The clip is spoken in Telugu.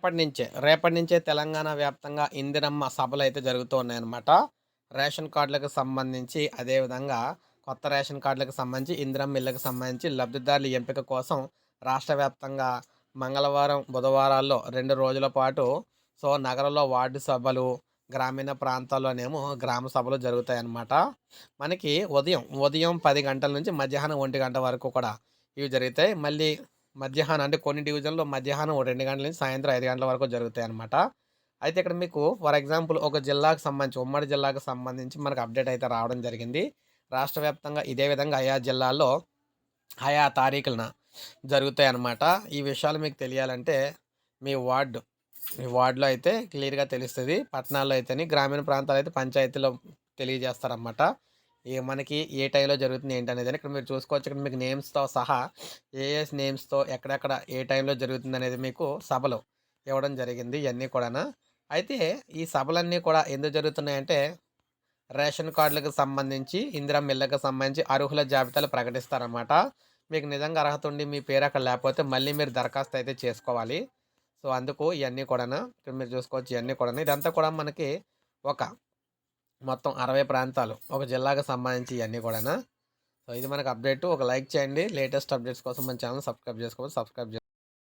రేపటి నుంచే రేపటి నుంచే తెలంగాణ వ్యాప్తంగా ఇందిరమ్మ సభలు అయితే జరుగుతూ ఉన్నాయన్నమాట. రేషన్ కార్డులకు సంబంధించి అదేవిధంగా కొత్త రేషన్ కార్డులకు సంబంధించి ఇందిరమ్మ ఇళ్ళకు సంబంధించి లబ్ధిదారుల ఎంపిక కోసం రాష్ట్ర వ్యాప్తంగా మంగళవారం బుధవారాల్లో రెండు రోజుల పాటు సో నగరంలో వార్డు సభలు గ్రామీణ ప్రాంతాల్లోనేమో గ్రామ సభలు జరుగుతాయి అన్నమాట మనకి ఉదయం ఉదయం పది గంటల నుంచి మధ్యాహ్నం ఒంటి గంట వరకు కూడా ఇవి జరుగుతాయి. మళ్ళీ మధ్యాహ్నం అంటే కొన్ని డివిజన్లో మధ్యాహ్నం రెండు గంటల నుంచి సాయంత్రం ఐదు గంటల వరకు జరుగుతాయి అనమాట అయితే ఇక్కడ మీకు ఫర్ ఎగ్జాంపుల్ ఒక జిల్లాకు సంబంధించి ఉమ్మడి జిల్లాకు సంబంధించి మనకు అప్డేట్ అయితే రావడం జరిగింది. రాష్ట్ర వ్యాప్తంగా ఇదే విధంగా ఆయా జిల్లాల్లో ఆయా తారీఖులన జరుగుతాయి అన్నమాట ఈ విషయాలు మీకు తెలియాలంటే మీ వార్డు మీ వార్డులో అయితే క్లియర్గా తెలుస్తుంది. పట్టణాల్లో అయితేని గ్రామీణ ప్రాంతాలు అయితే పంచాయతీలో తెలియజేస్తారన్నమాట. మనకి ఏ టైంలో జరుగుతుంది ఏంటి అనేది ఇక్కడ మీరు చూసుకోవచ్చు. ఇక్కడ మీకు నేమ్స్తో సహా ఏ ఏ నేమ్స్తో ఎక్కడెక్కడ ఏ టైంలో జరుగుతుంది అనేది మీకు సభలు ఇవ్వడం జరిగింది ఇవన్నీ కూడా అయితే ఈ సభలన్నీ కూడా ఎందుకు జరుగుతున్నాయంటే రేషన్ కార్డులకు సంబంధించి ఇందిరా మిల్లకు సంబంధించి అర్హుల జాబితాలు ప్రకటిస్తారన్నమాట. మీకు నిజంగా అర్హత ఉండి మీ పేరు అక్కడ లేకపోతే మళ్ళీ మీరు దరఖాస్తు అయితే చేసుకోవాలి. సో అందుకు ఇవన్నీ కూడా ఇక్కడ మీరు చూసుకోవచ్చు ఇవన్నీ కూడా ఇదంతా కూడా మనకి ఒక మొత్తం అరవై ప్రాంతాలు ఒక జిల్లాకు సంబంధించి ఇవన్నీ కూడా సో ఇది మనకు అప్డేట్. ఒక లైక్ చేయండి. లేటెస్ట్ అప్డేట్స్ కోసం మన ఛానల్ సబ్స్క్రైబ్ చేసుకోవాలి సబ్స్క్రైబ్